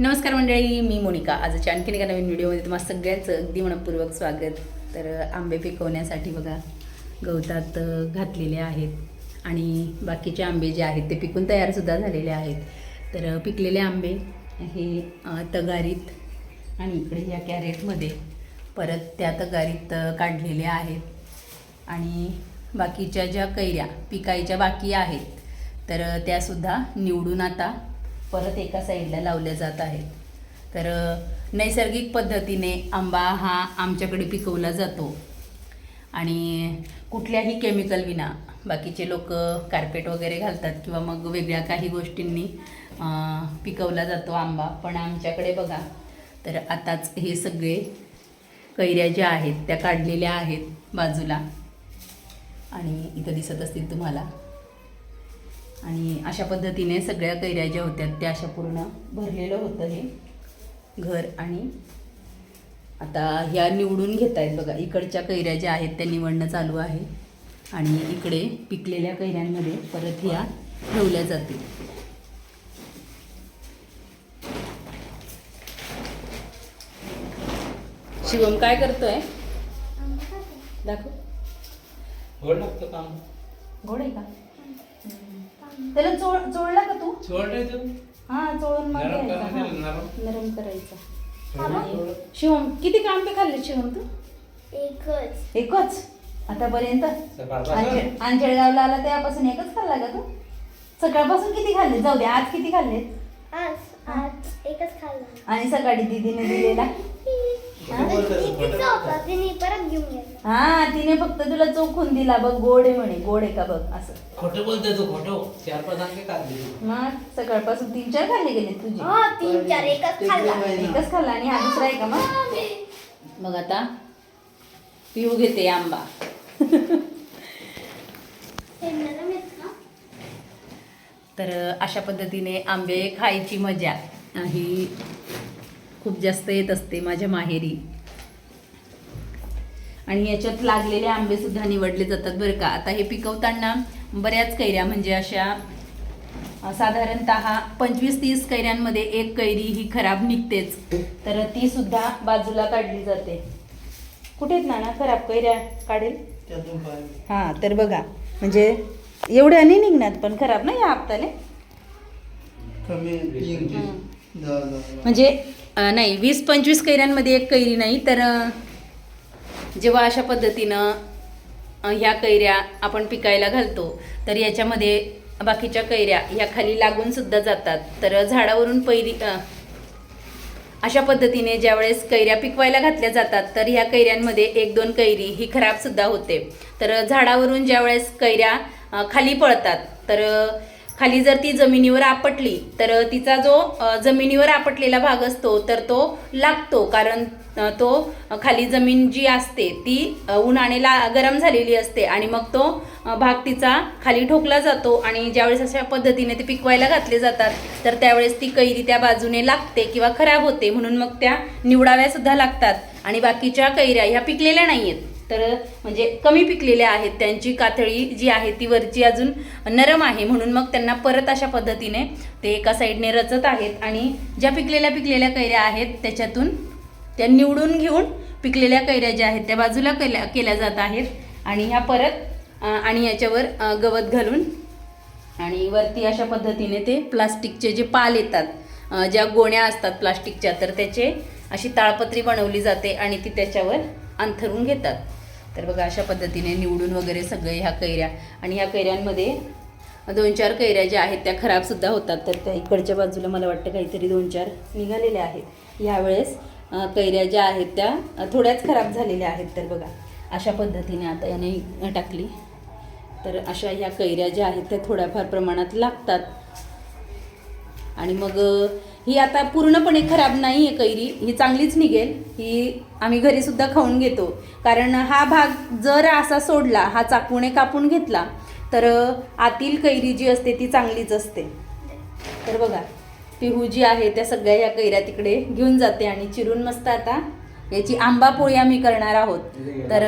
नमस्कार मंडळी मी मोनिका. आजच्या आणखीन एका नवीन व्हिडिओमध्ये तुम्हाला सगळ्यांचं अगदी मनपूर्वक स्वागत. तर आंबे पिकवण्यासाठी बघा गवतात घातलेले आहेत आणि बाकीचे आंबे जे आहेत ते पिकून तयारसुद्धा झालेले आहेत. तर पिकलेले आंबे हे तगारीत आणि इकडे या कॅरेटमध्ये परत त्या तगारीत काढलेल्या काढलेले आहेत. आणि बाकीच्या ज्या कैऱ्या पिकायच्या बाकी आहेत तर त्यासुद्धा निवडून आता परत एका साईडला लावल्या जात आहेत. तर नैसर्गिक पद्धतीने आंबा हा आमच्याकडे पिकवला जातो. आणि कुठल्याही केमिकल विना बाकीचे लोक कार्पेट वगैरे घालतात किंवा मग वेगळ्या काही गोष्टींनी पिकवला जातो आंबा. पण आमच्याकडे बघा तर आताच हे सगळे कैऱ्या ज्या आहेत त्या काढलेल्या आहेत बाजूला. आणि इथं दिसत असतील तुम्हाला. आणि अशा पद्धतीने सगळ्या कैऱ्या ज्या होत्या त्या अशा पूर्ण भरलेलं होतं हे घर. आणि आता ह्या निवडून घेत आहेत बघा इकडच्या कैऱ्या ज्या आहेत त्या निवडणं चालू आहे. आणि इकडे पिकलेल्या कैऱ्यांमध्ये परत ह्या ठेवल्या जातील. शिवम काय करतोय? दाखव. गोड लागतं काम गोड आहे का? त्याला चोळ चोळला का तू? हा चोळून मग नरम घ्यायचा, करायचं, हा. नरम. नरम करायचा. थोडं, आणि थोडं. शिवम किती आंबे खाल्ले शिवम तू? एकच. एकच? आतापर्यंत? सकाळपासून? अंजळगावला आला तेव्हापासून एकच खाल्ला का तू? सकाळपासून किती खाल्ले? जाऊ दे आज किती खाल्ले? आज आज एकच खाल्ला. आणि सकाळी दीदीने दिलेला? परत घेऊन गेला. हा तिने फक्त तुला चोखून दिला बघ गोड आहे म्हणे गोड आहे का बघ असं. खोटं बोलतोय तू खोटं. चार पाच अंके काढले तू. मग सकाळपासून तीन चार खाल्ले गेले तुझे. हा तीन चार एकच खाल्ला. एकच खाल्ला आणि हा दुसरा आहे का मग? मग आता पिऊ घेते आंबा? तर अशा पद्धतीने आंबे खायची मजा. ही खूप जास्त येत असते माझ्या माहेरी. आणि याच्यात लागलेले आंबे सुद्धा निवडले जातात बरं का. आता हे पिकवताना बऱ्याच कैऱ्या म्हणजे अशा साधारणतः पंचवीस तीस कैऱ्यांमध्ये एक कैरी ही खराब निघतेच. तर ती सुद्धा बाजूला काढली जाते. कुठे आहेत नाना? खराब कैऱ्या काढेल? हां तर बघा. म्हणजे एवढ्या नाही निघणार पण खराब नाही या हं. दहा म्हणजे नाही वीस पंचवीस कैऱ्यांमध्ये एक कैरी नाही तर जेव्हा अशा पद्धतीनं ह्या कैऱ्या आपण पिकायला घालतो तर याच्यामध्ये बाकीच्या कैऱ्या ह्या खाली लागूनसुद्धा जातात. तर झाडावरून पहिली अशा पद्धतीने ज्यावेळेस कैऱ्या पिकवायला घातल्या जातात तर ह्या कैऱ्यांमध्ये एक दोन कैरी ही खराबसुद्धा होते. तर झाडावरून ज्यावेळेस कैऱ्या खाली पळतात तर खाली जर ती जमिनीवर आपटली तर तिचा जो जमिनीवर आपटलेला भाग असतो तर तो लागतो. कारण तो खाली जमीन जी असते ती अ, उन्हाने ला गरम झालेली असते आणि मग तो भाग तिचा खाली ठोकला जातो आणि ज्यावेळेस अशा पद्धतीने ते पिकवायला घातले जातात तर त्यावेळेस ती कैरी त्या बाजूने लागते किंवा खराब होते म्हणून मग त्या निवडाव्या सुद्धा लागतात. आणि बाकीच्या कैऱ्या ह्या पिकलेल्या नाही आहेत तर म्हणजे कमी पिकलेल्या आहेत त्यांची कातळी जी आहे ती वरची अजून नरम आहे म्हणून मग त्यांना परत अशा पद्धतीने ते एका साईडने रचत आहेत आणि ज्या पिकलेल्या पिकलेल्या कैऱ्या आहेत त्याच्यातून त्या निवडून घेऊन पिकलेल्या कैऱ्या ज्या आहेत त्या बाजूला केल्या केल्या जात आहेत. आणि ह्या परत आणि याच्यावर गवत घालून आणि वरती अशा पद्धतीने ते प्लास्टिकचे जे पाल येतात ज्या गोण्या असतात प्लास्टिकच्या तर त्याचे अशी ताळपत्री बनवली जाते आणि ती त्याच्यावर अंथरून घेतात. तर बघा अशा पद्धतीने निवडून वगैरे सगळे ह्या कैऱ्या. आणि ह्या कैऱ्यांमध्ये दोन चार कैऱ्या ज्या आहेत त्या खराबसुद्धा होतात. तर त्या इकडच्या बाजूला मला वाटतं काहीतरी दोन चार निघालेल्या आहेत. ह्यावेळेस कैऱ्या ज्या आहेत त्या थोड्याच खराब झालेल्या आहेत. तर बघा अशा पद्धतीने आता याने टाकली. तर अशा ह्या कैऱ्या ज्या आहेत त्या थोड्याफार प्रमाणात लागतात. आणि मग ही आता पूर्णपणे खराब नाही आहे कैरी. ही चांगलीच निघेल. ही आम्ही घरीसुद्धा खाऊन घेतो. कारण हा भाग जर असा सोडला हा चाकूने कापून घेतला तर आतील कैरी जी असते ती चांगलीच असते. तर बघा पिहू जी आहे त्या सगळ्या या कैऱ्या तिकडे घेऊन जाते आणि चिरून मस्त आता याची आंबा पोळी आम्ही करणार आहोत. तर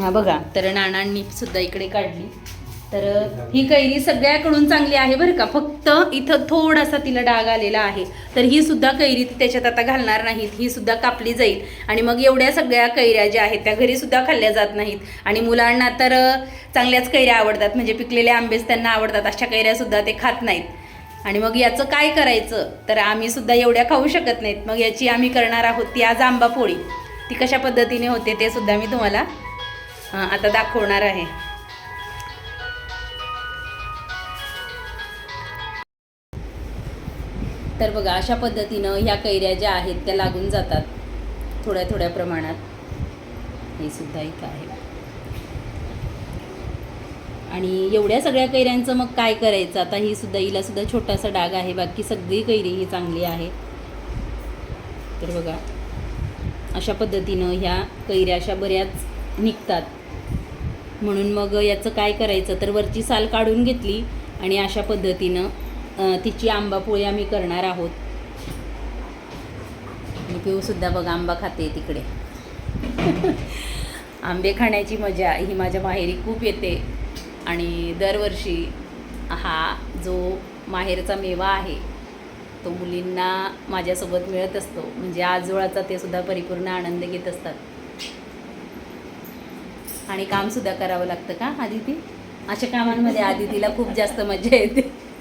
हा बघा तर नानांनी सुद्धा इकडे काढली. तर ही कैरी सगळ्याकडून चांगली आहे बरं का. फक्त इथं थोडासा तिला डाग आलेला आहे. तर ही सुद्धा कैरी त्याच्यात आता घालणार नाहीत. ही सुद्धा कापली जाईल. आणि मग एवढ्या सगळ्या कैऱ्या ज्या आहेत त्या घरी सुद्धा खाल्ल्या जात नाहीत. आणि मुलांना तर चांगल्याच कैऱ्या आवडतात. म्हणजे पिकलेले आंबेच त्यांना आवडतात. अशा कैऱ्या सुद्धा ते खात नाहीत. आणि मग याचं काय करायचं? तर आम्ही सुद्धा एवढ्या खाऊ शकत नाहीत. मग याची आम्ही करणार आहोत ती आज आंबा पोळी. ती कशा पद्धतीने होते ते सुद्धा मी तुम्हाला आता दाखवणार आहे. तर बघा अशा पद्धतीनं ह्या कैऱ्या ज्या आहेत त्या लागून जातात. थोड्या थोड्या प्रमाणात. हे सुद्धा इथं आहे. आणि एवढ्या सगळ्या कैऱ्यांचं मग काय करायचं? आता ही सुद्धा हिला सुद्धा छोटासा डाग आहे. बाकी सगळी कैरी ही चांगली आहे. तर बघा अशा पद्धतीनं ह्या कैऱ्या अशा बऱ्याच निघतात. म्हणून मग याचं काय करायचं? तर वरची साल काढून घेतली आणि अशा पद्धतीनं तिची आंबा पोळी आम्ही करणार आहोत. मी पिऊसुद्धा बघ आंबा खाते तिकडे. आंबे खाण्याची मजा ही माझ्या माहेरी खूप येते. आणि दरवर्षी हा जो माहेरचा मेवा आहे तो मुलींना माझ्यासोबत मिळत असतो. म्हणजे आजोळाचा ते सुद्धा परिपूर्ण आनंद घेत असतात. आणि कामसुद्धा करावं लागतं का आदिती? अशा कामांमध्ये आदितीला खूप जास्त मजा येते.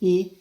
e